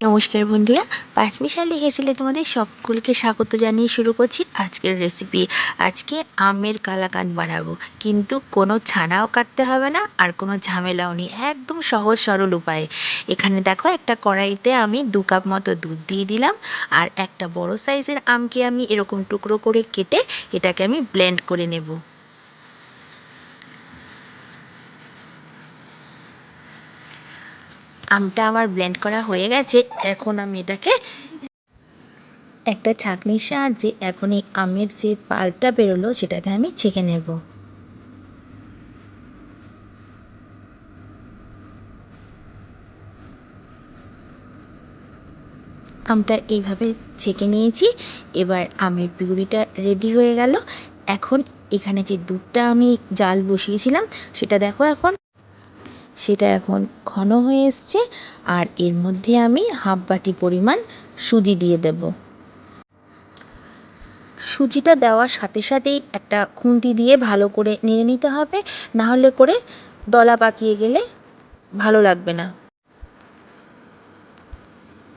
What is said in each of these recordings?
নমস্কার বন্ধুরা, পাঁচমি পাঁচমিশাল লিখেছিলে তোমাদের সকলকে স্বাগত জানিয়ে শুরু করছি আজকের রেসিপি আজকে আমের কালাকান বানাবো, কিন্তু কোনো ছানাও কাটতে হবে না আর কোনো ঝামেলাও নেই, একদম সহজ সরল উপায়ে। এখানে দেখো একটা কড়াইতে আমি দু কাপ মতো দুধ দিয়ে দিলাম, আর একটা বড় সাইজের আমকে আমি এরকম টুকরো করে কেটে এটাকে আমি ব্লেন্ড করে নেব। আমটা আমার ব্লেন্ড করা হয়ে গেছে, এখন আমি এটাকে একটা ছাঁকনির সাহায্যে এখন এই আমের যে পাল্পটা বেরোলো সেটাকে আমি ছেঁকে নেব। আমটা এইভাবে ছেঁকে নিয়েছি, এবার আমের পিউরিটা রেডি হয়ে গেল। এখন এখানে যে দুধটা আমি জাল বসিয়েছিলাম, সেটা দেখো এখন। সেটা এখন ঘন হয়ে এসছে আর এর মধ্যে আমি হাফ বাটি পরিমাণ সুজি দিয়ে দেব। সুজিটা দেওয়ার সাথে সাথেই একটা খুন্তি দিয়ে ভালো করে নেড়ে নিতে হবে, না হলে করে দলা পাকিয়ে গেলে ভালো লাগবে না।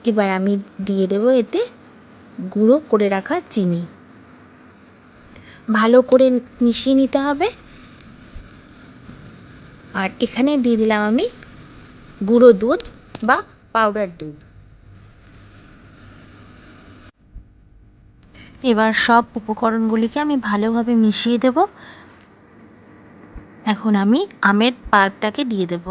এবার আমি দিয়ে দেবো এতে গুঁড়ো করে রাখা চিনি। ভালো করে মিশিয়ে নিতে হবে। আর এখানে দিয়ে দিলাম আমি গুঁড়ো দুধ বা পাউডার দুধ। এবার সব উপকরণগুলিকে আমি ভালোভাবে মিশিয়ে দেব। এখন আমি আমের পাল্পটাকে দিয়ে দেব।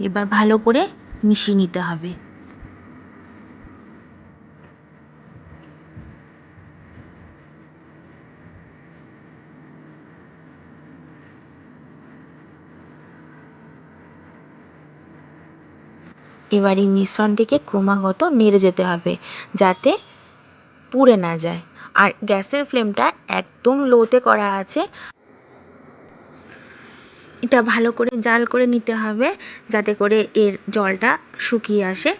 এবার ভালো করে মিশিয়ে নিতে হবে। এবার এই মিশ্রণটিকে ক্রমাগত নেড়ে যেতে হবে, যাতে পুড়ে না যায়। আর গ্যাসের ফ্লেমটা একদম লোতে করা আছে। এটা ভালো করে জাল করে নিতে হবে, যাতে করে এর জলটা শুকিয়ে আসে।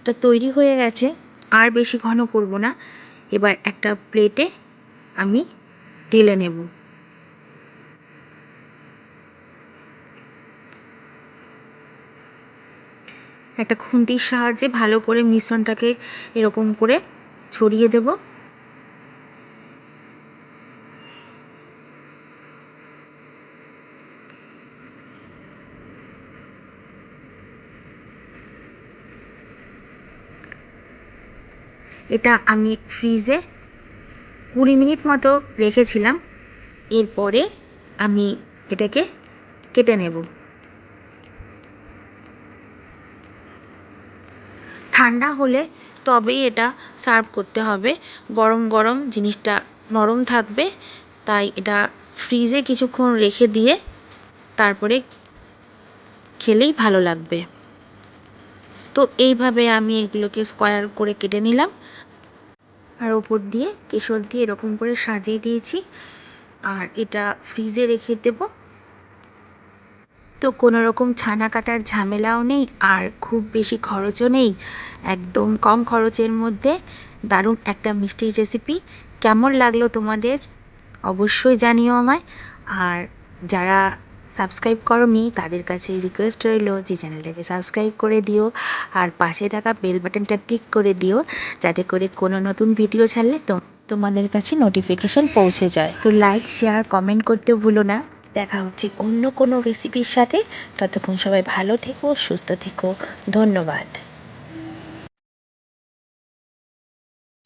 এটা তৈরি হয়ে গেছে, আর বেশি ঘন করব না। এবার একটা প্লেটে আমি ঢেলে নেব। একটা খুন্তির সাহায্যে ভালো করে মিশ্রণটাকে এরকম করে ছড়িয়ে দেব। এটা আমি ফ্রিজে কুড়ি মিনিট মতো রেখেছিলাম। এরপরে আমি এটাকে কেটে নেব। ঠান্ডা হলে তবেই এটা সার্ভ করতে হবে। গরম গরম জিনিসটা নরম থাকবে, তাই এটা ফ্রিজে কিছুক্ষণ রেখে দিয়ে তারপরে খেলেই ভালো লাগবে। তো এইভাবে আমি এগুলোকে স্কোয়ার করে কেটে নিলাম। আর ওপর দিয়ে কেশর দিয়ে এরকম করে সাজিয়ে দিয়েছি। আর এটা ফ্রিজে রেখে দেবো। তো কোনো রকম ছানা কাটার ঝামেলাও নেই আর খুব বেশি খরচও নেই। একদম কম খরচের মধ্যে দারুণ একটা মিষ্টির রেসিপি কেমন লাগল তোমাদের? অবশ্যই জানিও আমায়। আর যারা সাবস্ক্রাইব করনি, তাদের কাছে রিকোয়েস্ট রইল যে চ্যানেলটাকে সাবস্ক্রাইব করে দিও। আর পাশে থাকা বেল বাটনটা ক্লিক করে দিও, যাতে করে কোনো নতুন ভিডিও ছাড়লে তো তোমাদের কাছে নোটিফিকেশন পৌঁছে যায়। তো লাইক শেয়ার কমেন্ট করতে ভুলো না। দেখা হচ্ছে অন্য কোনো রেসিপির সাথে। ততক্ষণ সবাই ভালো থেকো সুস্থ থেকো। ধন্যবাদ।